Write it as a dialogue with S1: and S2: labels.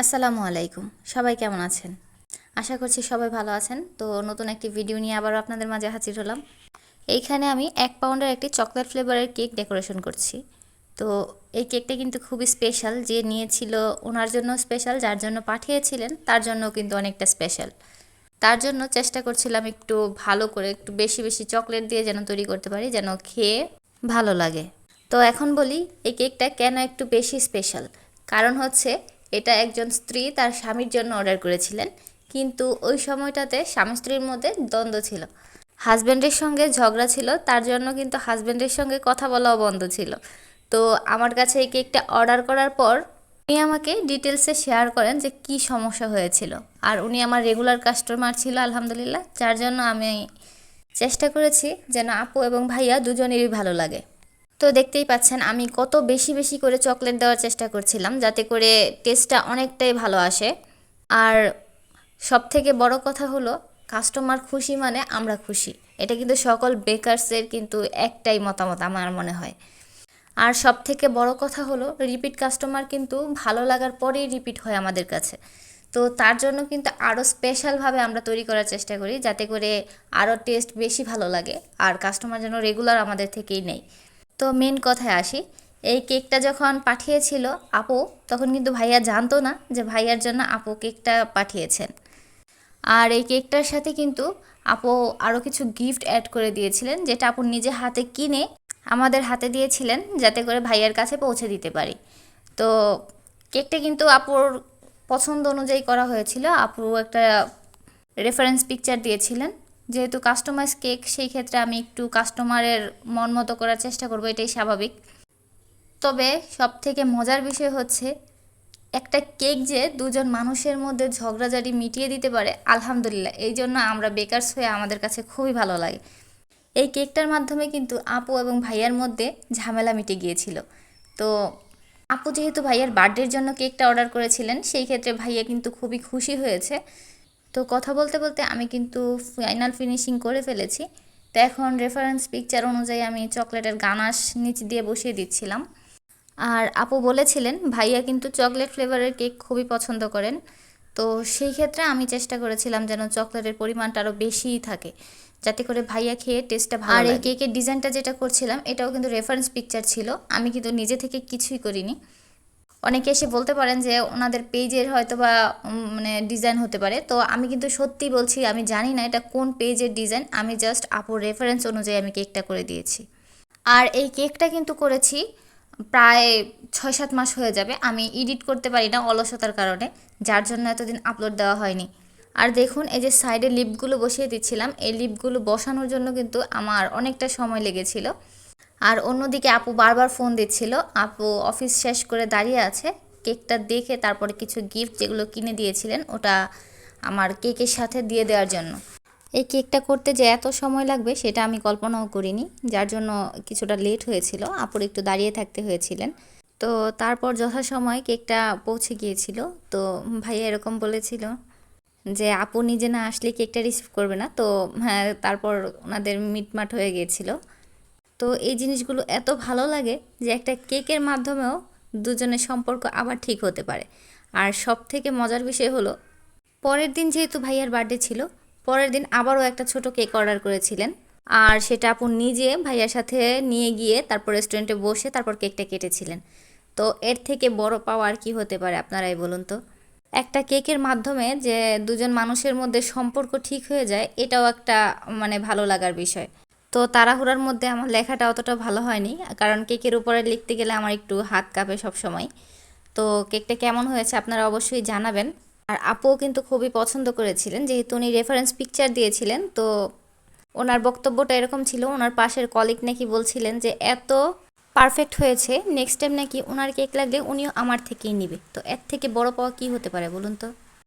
S1: আসসালামু আলাইকুম। সবাই কেমন আছেন? আশা করছি সবাই ভালো আছেন। তো নতুন একটি ভিডিও নিয়ে আবারও আপনাদের মাঝে হাজির হলাম। এইখানে আমি এক পাউন্ডের একটি চকলেট ফ্লেভারের কেক ডেকোরেশন করছি। তো এই কেকটা কিন্তু খুবই স্পেশাল। যে নিয়েছিল ওনার জন্য স্পেশাল, যার জন্য পাঠিয়েছিলেন, তার জন্য কিন্তু অনেকটা স্পেশাল। তার জন্য চেষ্টা করছিলাম একটু ভালো করে, একটু বেশি বেশি চকলেট দিয়ে যেন তৈরি করতে পারি, যেন খেয়ে ভালো লাগে। তো এখন বলি, এই কেকটা কেন একটু বেশি স্পেশাল? কারণ হচ্ছে এটা একজন স্ত্রী তার স্বামীর জন্য অর্ডার করেছিলেন, কিন্তু ওই সময়টাতে স্বামী স্ত্রীর মধ্যে দ্বন্দ্ব ছিল। হাজব্যান্ডের সঙ্গে ঝগড়া ছিল, তার জন্য কিন্তু হাজব্যান্ডের সঙ্গে কথা বলাও বন্ধ ছিল। তো আমার কাছে এই কেকটা অর্ডার করার পর উনি আমাকে ডিটেলসে শেয়ার করেন যে কি সমস্যা হয়েছিল। আর উনি আমার রেগুলার কাস্টমার ছিল, আলহামদুলিল্লাহ। যার জন্য আমি চেষ্টা করেছি যেন আপু এবং ভাইয়া দুজনেরই ভালো লাগে। তো দেখতেই পাচ্ছেন, আমি কত বেশি বেশি করে চকলেট দেওয়ার চেষ্টা করছিলাম, যাতে করে টেস্টটা অনেকটাই ভালো আসে। আর সব থেকে বড় কথা হলো, কাস্টমার খুশি মানে আমরা খুশি। এটা কিন্তু সকল বেকারসের কিন্তু একটাই মতামত আমার মনে হয়। আর সব থেকে বড় কথা হলো, রিপিট কাস্টমার কিন্তু ভালো লাগার পরেই রিপিট হয় আমাদের কাছে। তো তার জন্য কিন্তু আরও স্পেশালভাবে আমরা তৈরি করার চেষ্টা করি, যাতে করে আরও টেস্ট বেশি ভালো লাগে, আর কাস্টমার যেন রেগুলার আমাদের থেকেই নেই তো মেন কথায় আসি। এই কেকটা যখন পাঠিয়েছিল আপু, তখন কিন্তু ভাইয়া জানতো না যে ভাইয়ার জন্য আপু কেকটা পাঠিয়েছেন। আর এই কেকটার সাথে কিন্তু আপু আরও কিছু গিফট অ্যাড করে দিয়েছিলেন, যেটা আপু নিজে হাতে কিনে আমাদের হাতে দিয়েছিলেন, যাতে করে ভাইয়ার কাছে পৌঁছে দিতে পারি। তো কেকটা কিন্তু আপুর পছন্দ অনুযায়ী করা হয়েছিল। আপু একটা রেফারেন্স পিকচার দিয়েছিলেন। যেহেতু কাস্টমাইজ কেক সেই ক্ষেত্রে আমি একটু কাস্টমারের মন মতো করার চেষ্টা করব, এটাই স্বাভাবিক। তবে সব থেকে মজার বিষয় হচ্ছে, একটা কেক যে দুজন মানুষের মধ্যে ঝগড়াঝাটি মিটিয়ে দিতে পারে, আলহামদুলিল্লাহ, এই জন্য আমরা বেকারস হয়ে আমাদের কাছে খুবই ভালো লাগে। এই কেকটার মাধ্যমে কিন্তু আপু এবং ভাইয়ার মধ্যে ঝামেলা মিটে গিয়েছিল। তো আপু যেহেতু ভাইয়ার বার্থডের জন্য কেকটা অর্ডার করেছিলেন, সেই ক্ষেত্রে ভাইয়া কিন্তু খুবই খুশি হয়েছে। তো কথা বলতে বলতে আমি কিন্তু ফাইনাল ফিনিশিং করে ফেলেছি। তো এখন রেফারেন্স পিকচার অনুযায়ী আমি চকলেটের গানাশ নিচ দিয়ে বসিয়ে দিচ্ছিলাম। আর আপু বলেছিলেন ভাইয়া কিন্তু চকলেট ফ্লেভারের কেক খুবই পছন্দ করেন। তো সেই ক্ষেত্রে আমি চেষ্টা করেছিলাম যেন চকলেটের পরিমাণটা আরও বেশিই থাকে যাতে করে ভাইয়া খেয়ে টেস্টটা ভালো আর এই কেকের ডিজাইনটা যেটা করছিলাম এটাও কিন্তু রেফারেন্স পিকচার ছিল। আমি কিন্তু নিজে থেকে কিছুই করিনি। অনেকে এসে বলতে পারেন যে ওনাদের পেজের হয়তো বা মানে ডিজাইন হতে পারে। তো আমি কিন্তু সত্যি বলছি, আমি জানি না এটা কোন পেজের ডিজাইন আমি জাস্ট আপুর রেফারেন্স অনুযায়ী আমি কেকটা করে দিয়েছি। আর এই কেকটা কিন্তু করেছি প্রায় ছয় সাত মাস হয়ে যাবে। আমি এডিট করতে পারি না অলসতার কারণে, যার জন্য এতদিন আপলোড দেওয়া হয়নি। আর দেখুন, এই যে সাইডে লিপগুলো বসিয়ে দিচ্ছিলাম, এই লিপগুলো বসানোর জন্য কিন্তু আমার অনেকটা সময় লেগেছিল। আর অন্যদিকে আপু বারবার ফোন দিচ্ছিল। আপু অফিস শেষ করে দাঁড়িয়ে আছে। কেকটা দেখে তারপরে কিছু গিফট যেগুলো কিনে দিয়েছিলেন, ওটা আমার কেকের সাথে দিয়ে দেওয়ার জন্য। এই কেকটা করতে যে এত সময় লাগবে, সেটা আমি কল্পনাও করিনি। যার জন্য কিছুটা লেট হয়েছিল। আপুর একটু দাঁড়িয়ে থাকতে হয়েছিলেন। তো তারপর যথাসময় কেকটা পৌঁছে গিয়েছিল। তো ভাইয়া এরকম বলেছিল যে, আপু নিজে না আসলে কেকটা রিসিভ করবে না। তো হ্যাঁ তারপর ওনাদের মিটমাট হয়ে গিয়েছিল। তো এই জিনিসগুলো এত ভালো লাগে যে একটা কেকের মাধ্যমেও দুজনের সম্পর্ক আবার ঠিক হতে পারে। আর সব থেকে মজার বিষয় হলো, পরের দিন যেহেতু ভাইয়ার বার্থডে ছিল, পরের দিন আবারও একটা ছোট কেক অর্ডার করেছিলেন। আর সেটা আপু নিজে ভাইয়ার সাথে নিয়ে গিয়ে তারপর রেস্টুরেন্টে বসে তারপর কেকটা কেটেছিলেন। তো এর থেকে বড় পাওয়া আর কি হতে পারে আপনারাই বলুন তো? একটা কেকের মাধ্যমে যে দুজন মানুষের মধ্যে সম্পর্ক ঠিক হয়ে যায়, এটাও একটা মানে ভালো লাগার বিষয়। তো তাড়াহুড়ার মধ্যে আমার লেখাটা অতটা ভালো হয়নি। কারণ কেকের উপরে লিখতে গেলে আমার একটু হাত কাঁপে সব সময় তো কেকটা কেমন হয়েছে আপনারা অবশ্যই জানাবেন। আর আপুও কিন্তু খুবই পছন্দ করেছিলেন, যেহেতু উনি রেফারেন্স পিকচার দিয়েছিলেন। তো ওনার বক্তব্যটা এরকম ছিল, ওনার পাশের কলিগ নাকি বলছিলেন যে, এত পারফেক্ট হয়েছে নেক্সট টাইম নাকি ওনার কেক লাগলে উনিও আমার থেকেই নিবে। তো এর থেকে বড় পাওয়া কী হতে পারে বলুন তো?